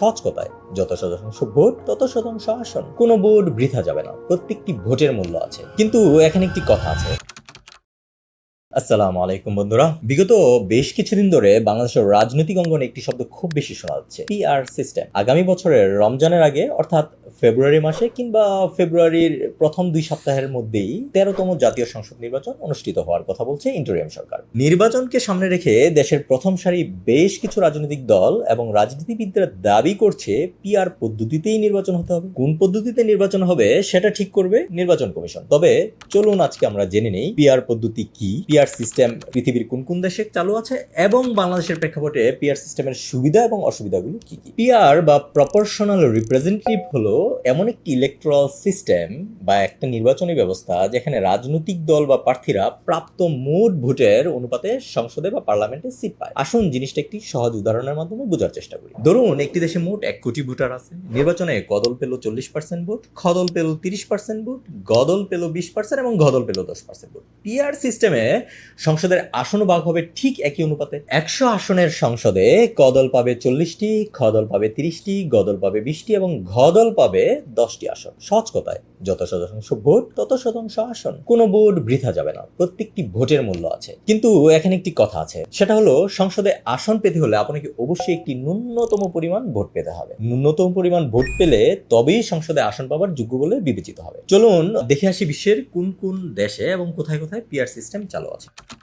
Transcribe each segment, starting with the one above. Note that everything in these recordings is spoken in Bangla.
সহজ কথায় যত শতাংশ ভোট তত শতাংশ আসন কোনো ভোট বৃথা যাবে না। প্রত্যেকটি ভোটের মূল্য আছে। কিন্তু এখানে একটি কথা আছে। আসসালামু আলাইকুম বন্ধুরা। বিগত বেশ কিছুদিন ধরে বাংলাদেশের রাজনৈতিক অঙ্গনে একটি শব্দ খুব বেশি শোনা যাচ্ছে পিআর সিস্টেম আগামী বছরের রমজানের আগে, অর্থাৎ ফেব্রুয়ারি মাসে কিংবা ফেব্রুয়ারির প্রথম দুই সপ্তাহের মধ্যেই তেরোতম জাতীয় সংসদ নির্বাচন অনুষ্ঠিত হওয়ার কথা বলছে ইন্টারিয়াম সরকার। নির্বাচনকে সামনে রেখে দেশের প্রথম সারি বেশ কিছু রাজনৈতিক দল এবং রাজনীতিবিদরা দাবি করছে পিআর পদ্ধতিতেই নির্বাচন হতে হবে। কোন পদ্ধতিতে নির্বাচন হবে, সেটা ঠিক করবে নির্বাচন কমিশন। তবে চলুন আজকে আমরা জেনে নেই পিআর পদ্ধতি কি? পিআর সিস্টেম পৃথিবীর কোন কোন দেশে চালু আছে এবং বাংলাদেশের প্রেক্ষাপটে পিআর সিস্টেমের সুবিধা এবং অসুবিধাগুলো কি কি? পিআর বা প্রপোর্শনাল রিপ্রেজেন্টেটিভ হলো এমন একটি ইলেকট্রাল সিস্টেম বা একটা নির্বাচনী ব্যবস্থা যেখানে রাজনৈতিক দল বা প্রার্থীরা প্রাপ্ত মোট ভোটের অনুপাতে সংসদে বা পার্লামেন্টে সিট পায়। আসুন জিনিসটা একটি সহজ উদাহরণের মাধ্যমে বোঝার চেষ্টা করি। ধরুন একটি দেশে মোট এক কোটি ভোটার আছে, নির্বাচনে কদল পেল চল্লিশ পার্সেন্ট ভোট, খদল পেল তিরিশ পার্সেন্ট ভোট, গদল পেল বিশ পার্সেন্ট এবং গদল পেল দশ পার্সেন্ট ভোট। পিআর সিস্টেমে সংসদের আসন ভাগ হবে ঠিক একই অনুপাতে। একশো আসনের সংসদে কদল পাবে চল্লিশটি, খদল পাবে তিরিশটি, গদল পাবে বিশটি এবং ঘদল পাবে দশটি আসন। সহজ কথায়, যত শতাংশ ভোট, তত শতাংশ আসন। কোনো ভোট বৃথা যাবে না, প্রত্যেকটি ভোটের মূল্য আছে। কিন্তু এখানে একটি কথা আছে, সেটা হলো সংসদে আসন পেতে হলে আপনাকে অবশ্যই একটি ন্যূনতম পরিমাণ ভোট পেতে হবে। ন্যূনতম পরিমাণ ভোট পেলে তবেই সংসদে আসন পাওয়ার যোগ্য বলে বিবেচিত হবে। চলুন দেখে আসি বিশ্বের কোন কোন দেশে এবং কোথায় কোথায় পিআর সিস্টেম চালু আছে। делать.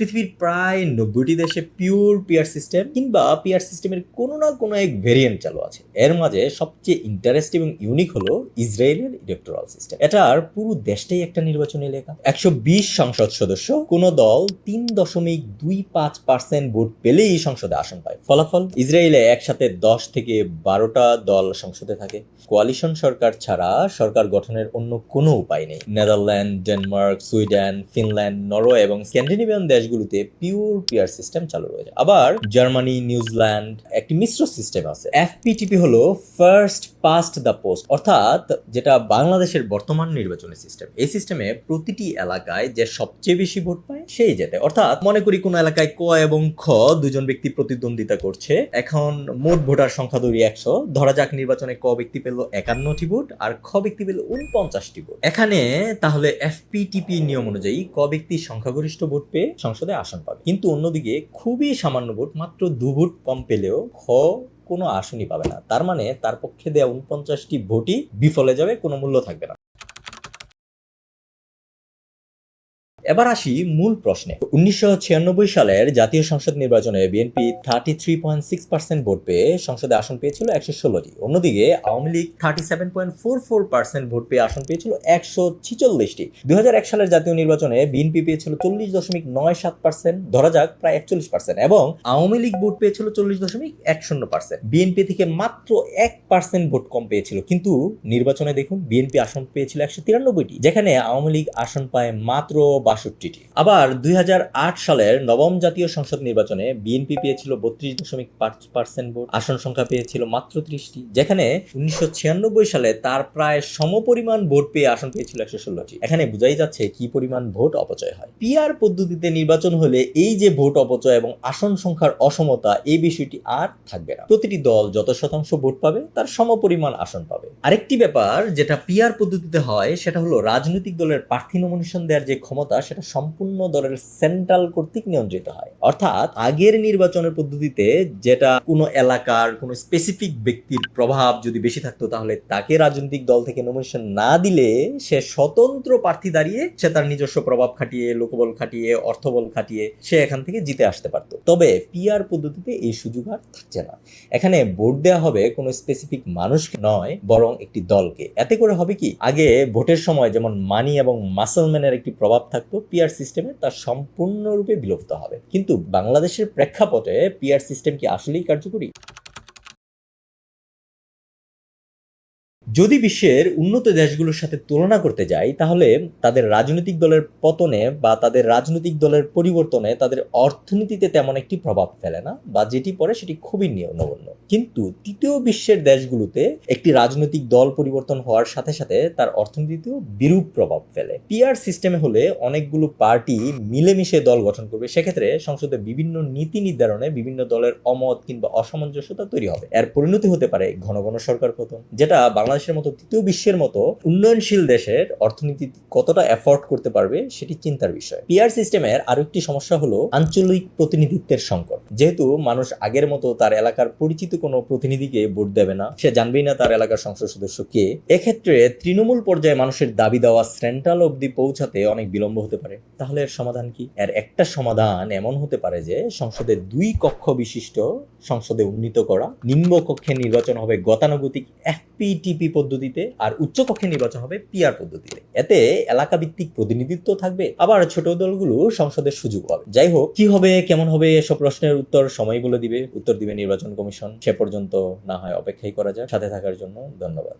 পৃথিবীর প্রায় নব্বইটি দেশে পিওর পিয়ার সিস্টেম কিংবা পিয়ার সিস্টেমের কোনো না কোনো এক ভেরিয়েন্ট চালু আছে। এর মাঝে সবচেয়ে ইন্টারেস্টিং এবং ইউনিক হলো ইসরায়েলের ইলেকট্রাল সিস্টেম এটার পুরো দেশটাই একটা নির্বাচনী এলাকা একশো বিশ সংসদ সদস্য, কোন দল তিন দশমিক দুই পাঁচ পার্সেন্ট ভোট পেলেই সংসদে আসন পায়। ফলাফল? ইসরায়েলে একসাথে দশ থেকে বারোটা দল সংসদে থাকে। কোয়ালিশন সরকার ছাড়া সরকার গঠনের অন্য কোনো উপায় নেই। Netherland, Denmark, Sweden, Finland, Norway এবং স্ক্যান্ডিনেভিয়ান দেশগুলোতে পিওর পিয়ার সিস্টেম চালু রয়েছে। আবার জার্মানি, নিউজিল্যান্ড, একটি মিশ্র সিস্টেম আছে। এফপিটিপি হলো ফার্স্ট পাস্ট দ্য পোস্ট অর্থাৎ যেটা বাংলাদেশের বর্তমান নির্বাচনী সিস্টেম এই সিস্টেমে প্রতিটি এলাকায় যে সবচেয়ে বেশি ভোট পায়, সেই যেতে অর্থাৎ মনে করি কোন এলাকায় ক এবং খ দুজন ব্যক্তি প্রতিদ্বন্দ্বিতা করছে। এখন মোট ভোটার সংখ্যা ধরি একশো। ধরা যাক নির্বাচনে ক ব্যক্তি পেল একান্নটি ভোট আর খ ব্যক্তি পেল উনপঞ্চাশটি ভোট। এখানে তাহলে এফপিটিপি নিয়ম অনুযায়ী ক ব্যক্তি সংখ্যাগরিষ্ঠ ভোট পেয়ে সংসদে আসন পাবে। কিন্তু অন্যদিকে খুবই সামান্য ভোট, মাত্র দু ভোট কম পেলেও খ কোনো আসনই পাবে না। তার মানে তার পক্ষে দেওয়া উনপঞ্চাশটি ভোটই বিফলে যাবে, কোনো মূল্য থাকবে না। এবার আসি মূল প্রশ্নে। উনিশশো ছিয়ানব্বই সালের জাতীয় সংসদ নির্বাচনে BNP thirty three point six percent vote পেয়ে সংসদে আসন পেয়েছিল একশো ষোলোটি। অন্যদিকে Awami League thirty seven point four four percent vote পেয়ে আসন পেয়েছিল একশো ছিচল্লিশটি। হাজার এক সালের জাতীয় নির্বাচনে বিএনপি পেয়েছিল চল্লিশ দশমিক নয় সাত পার্সেন্ট ধরা যাক প্রায় একচল্লিশ পার্সেন্ট এবং আওয়ামী লীগ ভোট পেয়েছিল চল্লিশ দশমিক এক শূন্য পার্সেন্ট বিএনপি থেকে মাত্র এক পার্সেন্ট ভোট কম পেয়েছিল, কিন্তু নির্বাচনে দেখুন বিএনপি আসন পেয়েছিল একশো তিরানব্বইটি, যেখানে আওয়ামী লীগ আসন পায় মাত্র বাষট্টিটি। আবার দুই হাজার আট সালের নবম জাতীয় সংসদ নির্বাচনে বিএনপি পেয়েছিল বত্রিশ দশমিক পাঁচ পার্সেন্ট ভোট, আসন সংখ্যা পেয়েছিল মাত্র ত্রিশটি, যেখানে উনিশশো ছিয়ানব্বই সালে তার প্রায় সমপরিমাণ ভোট পেয়ে আসন পেয়েছিল একশো ষোলোটি। এখানে বোঝাই যাচ্ছে কি পরিমাণ ভোট অপচয় হয়। পিআর পদ্ধতিতে নির্বাচন হলে এই যে ভোট অপচয় এবং আসন সংখ্যার অসমতা এই বিষয়টি আর থাকবে না। প্রতিটি দল যত শতাংশ ভোট পাবে, তার সমপরিমাণ আসন পাবে। আরেকটি ব্যাপার যেটা পিআর পদ্ধতিতে হয়, সেটা হলো রাজনৈতিক দলের প্রার্থী নমিনেশন দেওয়ার যে ক্ষমতা সেটা সম্পূর্ণ দলের সেন্ট্রাল কর্তৃক নিয়ন্ত্রিত হয়। অর্থাৎ আগের নির্বাচনের পদ্ধতিতে যেটা কোনো এলাকার কোনো স্পেসিফিক ব্যক্তির প্রভাব যদি বেশি থাকতো, তাহলে তাকে রাজনৈতিক দল থেকে নমিনেশন না দিলে সে স্বতন্ত্র প্রার্থী দাঁড়িয়ে সে তার নিজস্ব প্রভাব খাটিয়ে, লোকবল খাটিয়ে, অর্থবল খাটিয়ে সে এখান থেকে জিতে আসতে পারতো। তবে পিআর পদ্ধতিতে এই সুযোগ আর থাকছে না। এখানে ভোট দেওয়া হবে কোনো স্পেসিফিক মানুষকে নয়, বরং একটি দলকে। এতে করে হবে কি? আগে ভোটের সময় যেমন মানি এবং মাসলম্যানের একটি প্রভাব থাকতো পিআর সিস্টেমে তা সম্পূর্ণরূপে বিলুপ্ত হবে। কিন্তু বাংলাদেশের প্রেক্ষাপটে পিয়ার সিস্টেম কি আসলেই কার্যকরী? যদি বিশ্বের উন্নত দেশগুলোর সাথে তুলনা করতে যাই, তাহলে তাদের রাজনৈতিক দলের পতনে বা তাদের রাজনৈতিক দলের পরিবর্তনে তাদের অর্থনীতিতে তেমন একটি প্রভাব ফেলে না বা যেটি পড়ে সেটি খুবই নিয়- নগণ্য। কিন্তু তৃতীয় বিশ্বের দেশগুলোতে একটি রাজনৈতিক দল পরিবর্তন হওয়ার সাথে সাথে তার অর্থনীতিতেও বিরূপ প্রভাব ফেলে। পিআর সিস্টেমে হলে অনেকগুলো পার্টি মিলেমিশে দল গঠন করবে। সেক্ষেত্রে সংসদে বিভিন্ন নীতি নির্ধারণে বিভিন্ন দলের অমত কিংবা অসামঞ্জস্যতা তৈরি হবে। এর পরিণতি হতে পারে ঘন ঘন সরকার পতন, যেটা বাংলাদেশের মতো, তৃতীয় বিশ্বের মতো উন্নয়নশীল দেশের অর্থনীতি কতটা এফোর্ড করতে পারবে সেটি চিন্তার বিষয়। পিআর সিস্টেমের আরও একটি সমস্যা হলো আঞ্চলিক প্রতিনিধিত্বের সংকট। যেহেতু মানুষ আগের মতো তার এলাকার পরিচিত কোনো প্রতিনিধিকে ভোট দেবে না, সে জানবেই না তার এলাকার সংসদ সদস্য কে। এক্ষেত্রে তৃণমূল পর্যায়ে মানুষের দাবি দেওয়া সেন্ট্রাল অবধি পৌঁছাতে অনেক বিলম্ব হতে পারে। তাহলে এর সমাধান কি? এর একটা সমাধান এমন হতে পারে যে সংসদের দুই কক্ষ বিশিষ্ট সংসদে উন্নীত করা, নিম্ন কক্ষে নির্বাচন হবে গতানুগতিক এফপিটিপি পদ্ধতিতে আর উচ্চ কক্ষে নির্বাচন হবে পিআর পদ্ধতিতে। এতে এলাকা ভিত্তিক প্রতিনিধিত্ব থাকবে, আবার ছোট দলগুলো সংসদের সুযোগ পাবে। যাই হোক, কি হবে, কেমন হবে, এসব প্রশ্নের উত্তর সময় বলে দিবে, উত্তর দিবে নির্বাচন কমিশন। সে পর্যন্ত না হয় অপেক্ষাই করা যায় সাথে থাকার জন্য ধন্যবাদ।